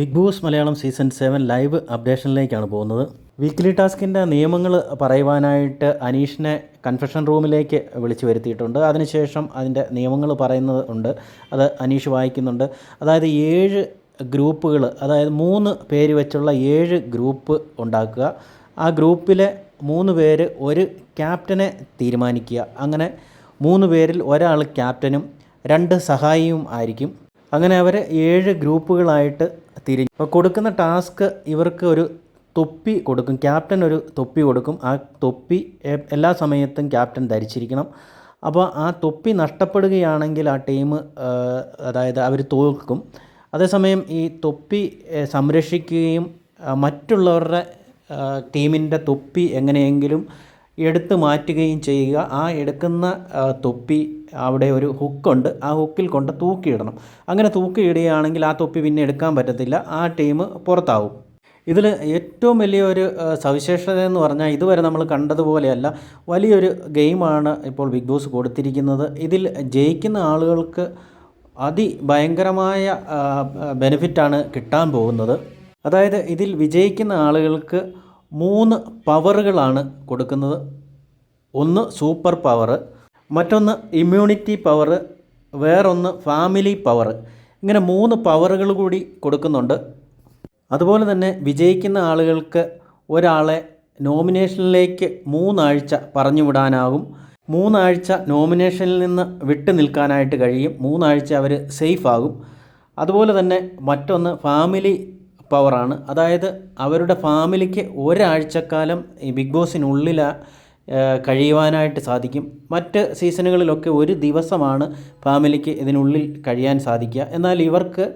Bigg Boss Malayalam season seven live അപ്ഡേഷനിലേക്കാണ് പോകുന്നത്. Weekly ടാസ്കിന്റെ നിയമങ്ങൾ പറയുവാനായിട്ട് അനീഷിനെ കൺഫെഷൻ റൂമിലേക്ക് വിളിച്ചു വരുത്തിയിട്ടുണ്ട്. അതിനുശേഷം അതിന്റെ നിയമങ്ങൾ പറയുന്നത് ഉണ്ട്. അത് അനീഷ് വായിക്കുന്നുണ്ട്. അതായത് ഏഴ് ഗ്രൂപ്പുകൾ അതായത് മൂന്ന് പേര് വെച്ചുള്ള ഏഴ് ഗ്രൂപ്പ് ഉണ്ടാക്കുക. ആ ഗ്രൂപ്പിലെ മൂന്ന് പേര് ഒരു ക്യാപ്റ്റനെ തീരുമാനിക്കുക. അങ്ങനെ മൂന്ന് പേരിൽ ഒരാൾ ക്യാപ്റ്റനും രണ്ട് സഹായിയും ആയിരിക്കും. അങ്ങനെ അവരെ ഏഴ് ഗ്രൂപ്പുകളായിട്ട് തിരിഞ്ഞു അപ്പോൾ കൊടുക്കുന്ന ടാസ്ക് ഇവർക്ക് ഒരു തൊപ്പി കൊടുക്കും. ക്യാപ്റ്റൻ ഒരു തൊപ്പി കൊടുക്കും. ആ തൊപ്പി എല്ലാ സമയത്തും ക്യാപ്റ്റൻ ധരിച്ചിരിക്കണം. അപ്പോൾ ആ തൊപ്പി നഷ്ടപ്പെടുകയാണെങ്കിൽ ആ ടീം അതായത് അവർ തോൽക്കും. അതേസമയം ഈ തൊപ്പി സംരക്ഷിക്കുകയും മറ്റുള്ളവരുടെ ടീമിന്റെ തൊപ്പി എങ്ങനെയെങ്കിലും എടുത്തു മാറ്റുകയും ചെയ്യുക. ആ എടുക്കുന്ന തൊപ്പി അവിടെ ഒരു ഹുക്കുണ്ട്. ആ ഹുക്കിൽ കൊണ്ട് തൂക്കിയിടണം. അങ്ങനെ തൂക്കിയിടുകയാണെങ്കിൽ ആ തൊപ്പി പിന്നെ എടുക്കാൻ പറ്റത്തില്ല. ആ ടീം പുറത്താവും. ഇതിൽ ഏറ്റവും വലിയൊരു സവിശേഷത എന്ന് പറഞ്ഞാൽ ഇതുവരെ നമ്മൾ കണ്ടതുപോലെയല്ല വലിയൊരു ഗെയിമാണ് ഇപ്പോൾ ബിഗ് ബോസ് കൊടുത്തിരിക്കുന്നത്. ഇതിൽ ജയിക്കുന്ന ആളുകൾക്ക് അതിഭയങ്കരമായ ബെനിഫിറ്റാണ് കിട്ടാൻ പോകുന്നത്. അതായത് ഇതിൽ വിജയിക്കുന്ന ആളുകൾക്ക് മൂന്ന് പവറുകളാണ് കൊടുക്കുന്നത്. ഒന്ന് സൂപ്പർ പവർ മറ്റൊന്ന് ഇമ്മ്യൂണിറ്റി പവർ വേറൊന്ന് ഫാമിലി പവർ ഇങ്ങനെ മൂന്ന് പവറുകൾ കൂടി കൊടുക്കുന്നുണ്ട്. അതുപോലെ തന്നെ വിജയിക്കുന്ന ആളുകൾക്ക് ഒരാളെ നോമിനേഷനിലേക്ക് മൂന്നാഴ്ച പറഞ്ഞു വിടാനാകും മൂന്നാഴ്ച നോമിനേഷനിൽ നിന്ന് വിട്ടു നിൽക്കാനായിട്ട് കഴിയും. മൂന്നാഴ്ച അവർ സേഫ് ആകും. അതുപോലെ തന്നെ മറ്റൊന്ന് ഫാമിലി പവറാണ് അതായത് അവരുടെ ഫാമിലിക്ക് ഒരാഴ്ചക്കാലം ഈ ബിഗ് ബോസിനുള്ളിൽ കഴിയുവാനായിട്ട് സാധിക്കും. മറ്റ് സീസണുകളിലൊക്കെ ഒരു ദിവസമാണ് ഫാമിലിക്ക് ഇതിനുള്ളിൽ കഴിയാൻ സാധിക്കുക. എന്നാൽ ഇവർക്ക്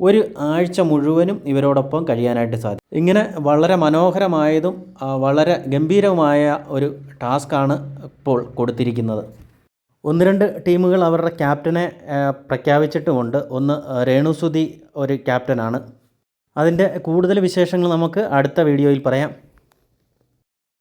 ഒരു ആഴ്ച മുഴുവനും ഇവരോടൊപ്പം കഴിയാനായിട്ട് സാധിക്കും. ഇങ്ങനെ വളരെ മനോഹരമായതും വളരെ ഗംഭീരവുമായ ഒരു ടാസ്ക്കാണ് ഇപ്പോൾ കൊടുത്തിരിക്കുന്നത്. ഒന്ന് രണ്ട് ടീമുകൾ അവരുടെ ക്യാപ്റ്റനെ പ്രഖ്യാപിച്ചിട്ടുമുണ്ട്. ഒന്ന് രേണുസുതി ഒരു ക്യാപ്റ്റനാണ്. അതിന്റെ കൂടുതൽ വിശേഷങ്ങൾ നമുക്ക് അടുത്ത വീഡിയോയിൽ പറയാം.